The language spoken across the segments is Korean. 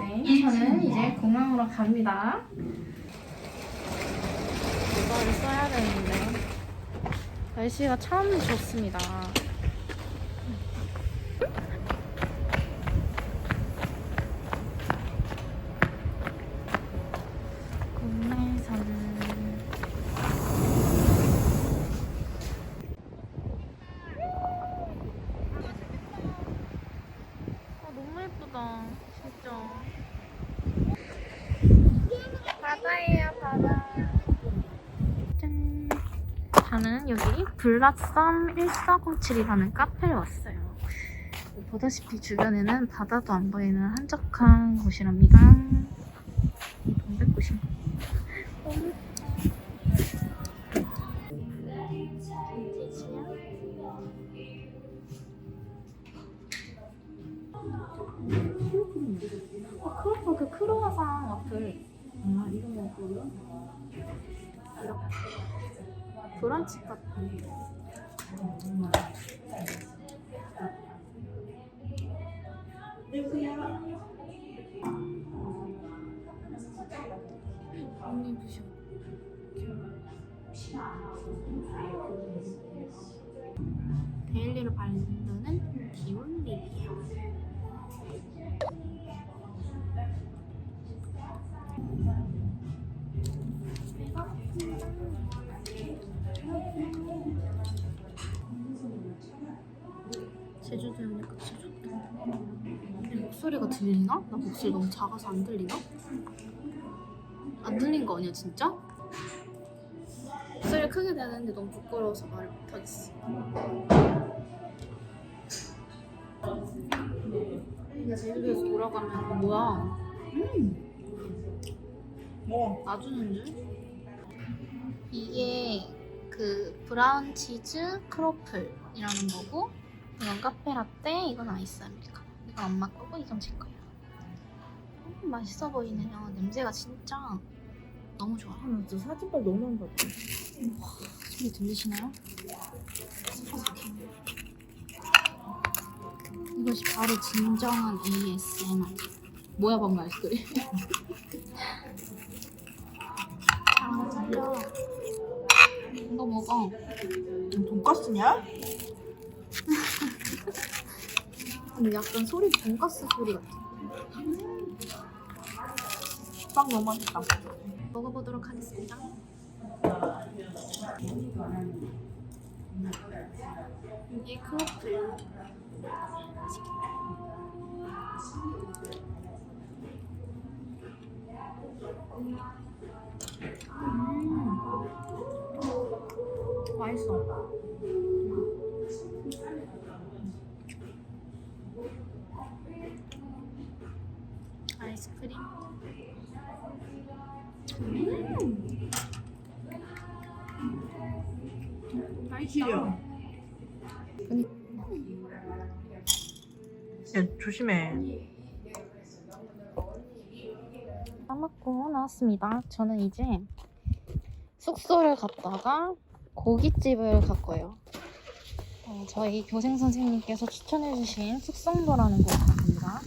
네, 저는 이제 공항으로 갑니다. 이거를 써야 되는데 날씨가 참 좋습니다. 국내선 아, 너무 예쁘다, 진짜. 바다예요, 바다. 짠. 저는 여기 블라썸 1407이라는 카페에 왔어요. 보다시피 주변에는 바다도 안 보이는 한적한 곳이랍니다. 동백꽃이. 어, 그 크로와상 와플. 아, 이런 거 이렇게 브런치 같은 언니 부셔 데일리로 바르 제주도 오니까 좋다. 내 목소리가 들리나? 나 목소리 너무 작아서 안 들리나? 안 들린 거 아니야 진짜? 목소리 크게 내는데 너무 부끄러워서 말을 못하겠어. 근데 제주도에서 돌아가면 뭐야? 뭐? 놔주는 줄? 이게 그 브라운 치즈 크로플이라는 거고 이건 카페 라떼, 이건 아이스 아메리카노. 이건 엄마 거고 이건 제 거예요. 음, 맛있어 보이네요. 냄새가 진짜 너무 좋아. 아, 저 사진빨 너무 안 봤다. 소리 들리시나요? 이것이 바로 진정한 ASMR. 뭐야 방금 말소리? 아 진짜. 이거 먹어. 돈가스냐? 근데 약간 소리 돈가스 소리 같아. 빵 너무 맛있다. 먹어보도록 하겠습니다. 이게 크로플. 야, 조심해. 까먹고 나왔습니다. 저는 이제 숙소를 갔다가 고깃집을 갈 거예요. 어, 저희 교생 선생님께서 추천해주신 숙성도라는 곳 갑니다.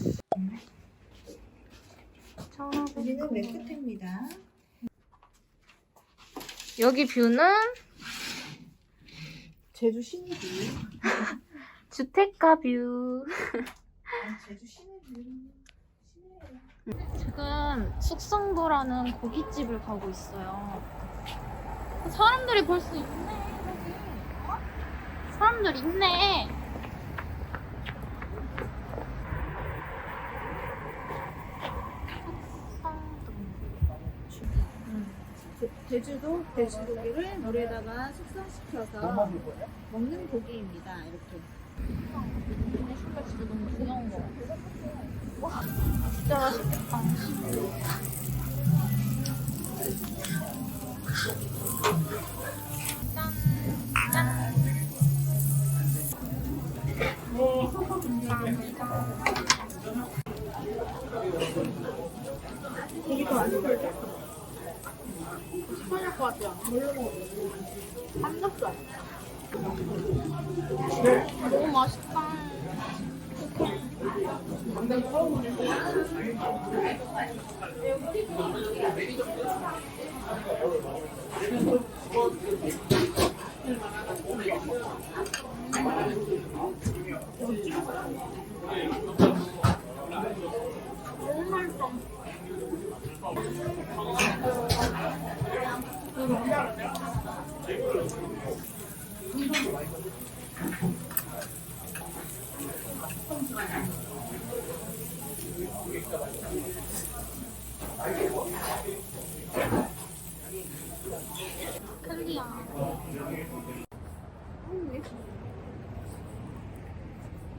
여기는 맨 끝입니다. 여기 뷰는 제주 시내뷰. 주택가 뷰. 제주 시내뷰. 지금 숙성도라는 고깃집을 가고 있어요. 사람들이 볼수 있네, 여기. 어? 사람들 있네. 숙성도. 제, 제주도 돼지고기를 물에다가 숙성시켜서 먹는 고기입니다. 이렇게. 근데 신발 진짜 너무 귀여운 거 같아. 와, 진짜 맛있겠다. 짠, 짠. 감사합니다. 되게 더 맛있을 때. 시원할 것 같지 않아? 뭘로 먹어? 삼겹살. 너무 맛있다.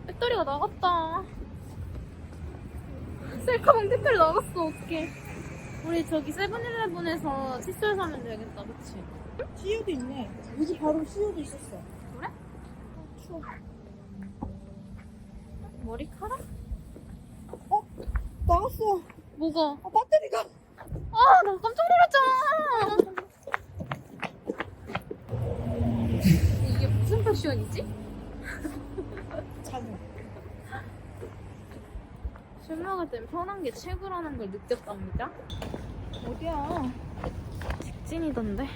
배터리가 나갔다. 셀카봉 배터리 나갔어, 어떡해. 우리 저기 세븐일레븐에서 칫솔 사면 되겠다, 그치? CU도 있네. 여기 바로 CU도 있었어. 그래? 추워. 머리카락? 어? 나갔어. 뭐가? 아, 배터리가. 아, 나 깜짝 놀랐잖아. 이게 무슨 패션이지? 자는. 술 먹을 땐 편한 게 최고라는 걸 느꼈답니다. 어디야? 찐이던데.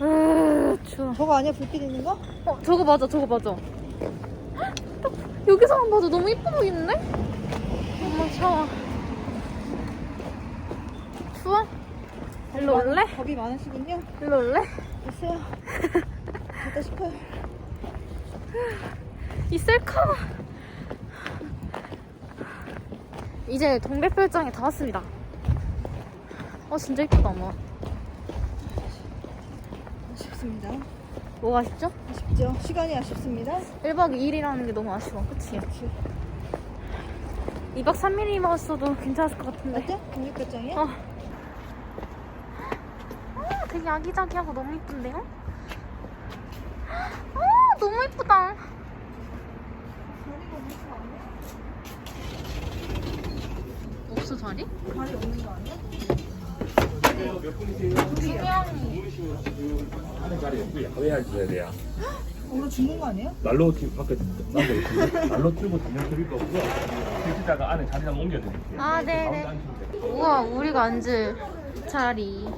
으, 추워. 저거 아니야? 불빛 있는 거? 어, 저거 맞아, 저거 맞아. 헉, 딱 여기서만 봐도 너무 이뻐 보이는데? 엄마 차워. 추워? 일로 올래? 겁이 많으시군요. 일로 올래? 됐어요. 됐다 싶어요. 이 셀카. 이제 동백별장에 다 왔습니다. 어, 진짜 이쁘다, 엄마. 아쉽습니다. 뭐가 아쉽죠? 아쉽죠? 시간이 아쉽습니다. 1박 2일이라는 게 너무 아쉬워. 그치? 그렇지. 2박 3일이 먹었어도 괜찮을 것 같은데. 맞죠? 국립별장이야? 어. 어, 되게 아기자기하고 너무 이쁜데요? 어, 너무 이쁘다. 없어 자리? 발이 없는 거 아니야? 수영이. 하는 자리 없고 야외할 줘야 돼요. 오늘 죽는 거 아니에요? 난로 팀 밖에 난로 난로 틀고 담요 드릴 거 없고 실시다가 안에 자리랑 옮겨드릴게요. 아, 네네. 돼요. 우와, 우리가 앉을 자리.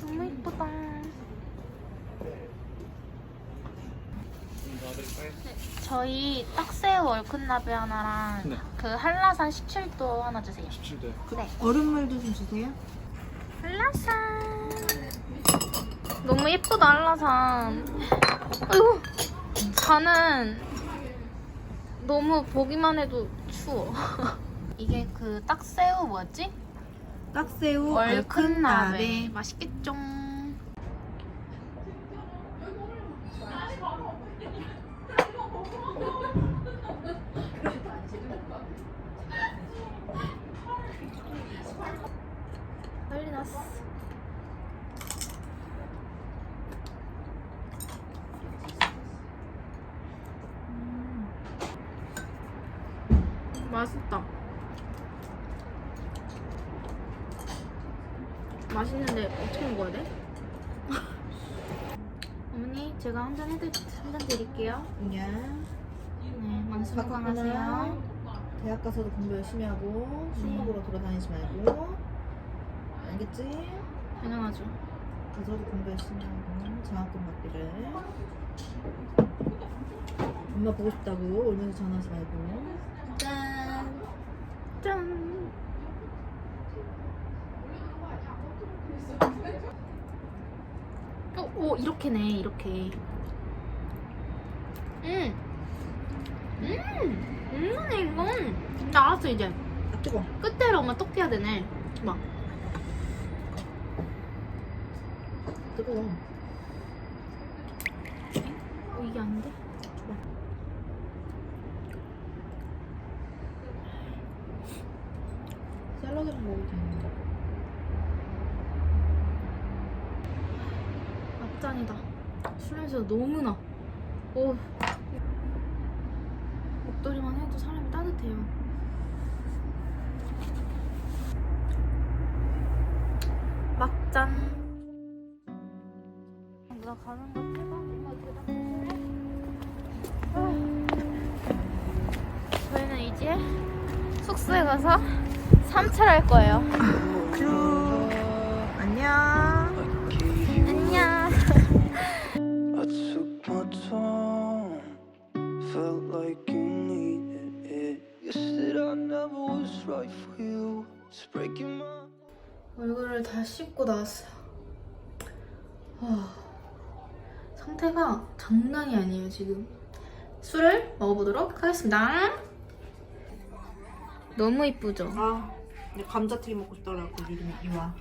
너무 이쁘다. 저희 딱새우 얼큰나베 하나랑 네. 그 한라산 17도 하나 주세요. 17대. 네. 얼음물도 좀 주세요. 한라산. 너무 예쁘다, 한라산. 아이고, 자는 너무 보기만 해도 추워. 이게 그 딱새우 뭐였지? 딱새우 얼큰나베. 맛있겠죠? 난리 났어. 음. 맛있다. 맛있는데 어떻게 먹어야 돼? 어머니 제가 한 잔 해드 한잔 드릴게요. 그냥 네, 만수무강하세요. 대학 가서도 공부 열심히 하고 술 먹으러 돌아다니지 말고 알겠지? 당연하죠. 가서도 공부 열심히 하고 장학금 받기를 엄마 보고 싶다고 울면서 전화하지 말고 짠 짠. 어, 오 이렇게네 이렇게. 음. 음. 음네 이건. 나 알았어 이제. 아 뜨거 끝에를 엄마 똑 해야 되네. 막. 뜨거 어, 이게 아닌데? 샐러드랑 먹어도 되는데 앞잔이다. 술 냄새가 너무 나. 오. 목도리만 해도 사람이 따뜻해요. 막잔. 나 가는 거 찍어? 저희는 이제 숙소에 가서 삼철할 거예요. 쭉 안녕. 안녕. I took my time, felt like you needed it. You said I never was right for you. It's breaking my 얼굴을 다 씻고 나왔어요. 와, 상태가 장난이 아니에요, 지금. 술을 먹어보도록 하겠습니다. 너무 이쁘죠? 아, 근데 감자튀김 먹고 그래갖고 이름이 이와.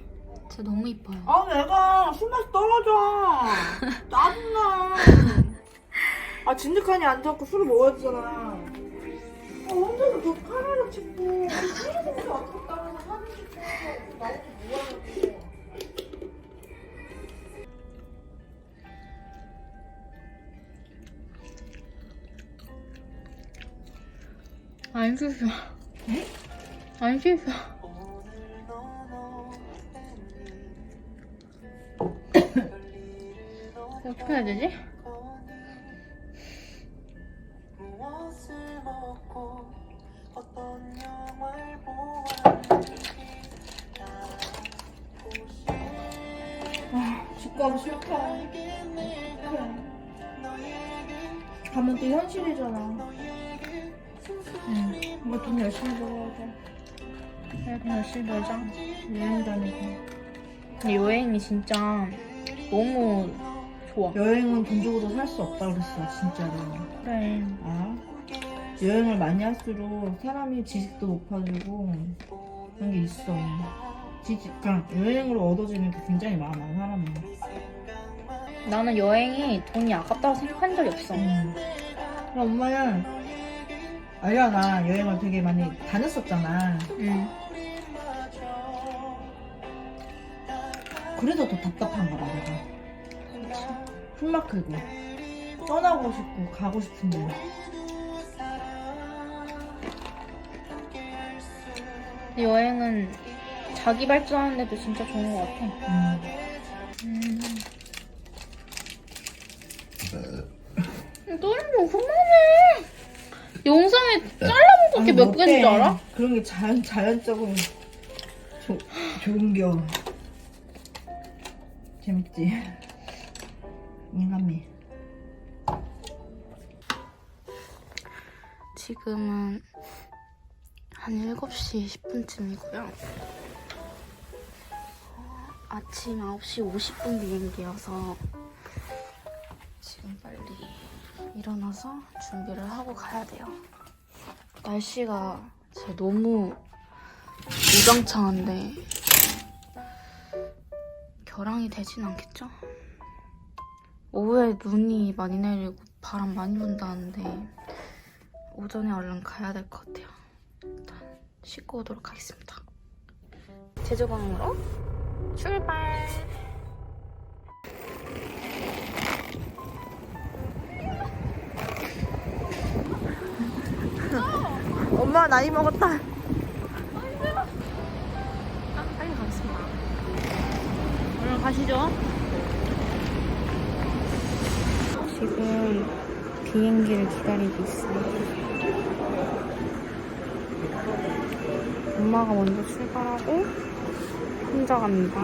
진짜 너무 이뻐요. 아, 내가 술 맛이 떨어져. 짜증나. 아, 진득하니 안 잡고 술을 먹어야 되잖아. 아, 혼자서 그 카메라 찍고, 술을 왔다 갔다 하면서 사진 찍고, 나오고 뭐하냐 안 씻어. 안 씻어. 어떻게 해야 되지? 집 가기 싫다. 가면 또 현실이잖아. 응. 이거 돈 열심히 벌어야 돼. 그래, 그냥 열심히 놀자. 여행 다니고. 근데 여행이 진짜 너무 좋아. 여행은 돈 주고도 살 수 없다 그랬어, 진짜로. 그래. 아? 여행을 많이 할수록 사람이 지식도 높아지고 그런 게 있어. 지식, 그러니까 여행으로 얻어지는 게 굉장히 많아, 사람은. 나는 여행이 돈이 아깝다고 생각한 적이 없어. 음. 그럼 엄마는 알잖아, 여행을 되게 많이 다녔었잖아. 응. 그래서 더 답답한가 봐, 내가. 숨막 크고. 떠나고 싶고, 가고 싶은데. 여행은 자기 발전하는 데도 진짜 좋은 것 같아. 음. 음. 또는 좀 그만해. 영상에 잘라먹은 게 아니, 몇뭐 개인 줄? 알아? 그런 게 자연, 자연적으로 조, 좋은 겨. 재밌지? 인간미. 지금은 한 7시 10분쯤이고요. 아침 9시 50분 비행기여서 지금 빨리 일어나서 준비를 하고 가야 돼요. 날씨가 진짜 너무 우장창한데 결항이 되진 않겠죠? 오후에 눈이 많이 내리고 바람 많이 분다는데 오전에 얼른 가야 될 것 같아요. 일단 씻고 오도록 하겠습니다. 제주공항으로 출발! 엄마 나이 먹었다. 아, 빨리 가겠습니다. 얼른 가시죠. 지금 비행기를 기다리고 있어요. 엄마가 먼저 출발하고 혼자 갑니다.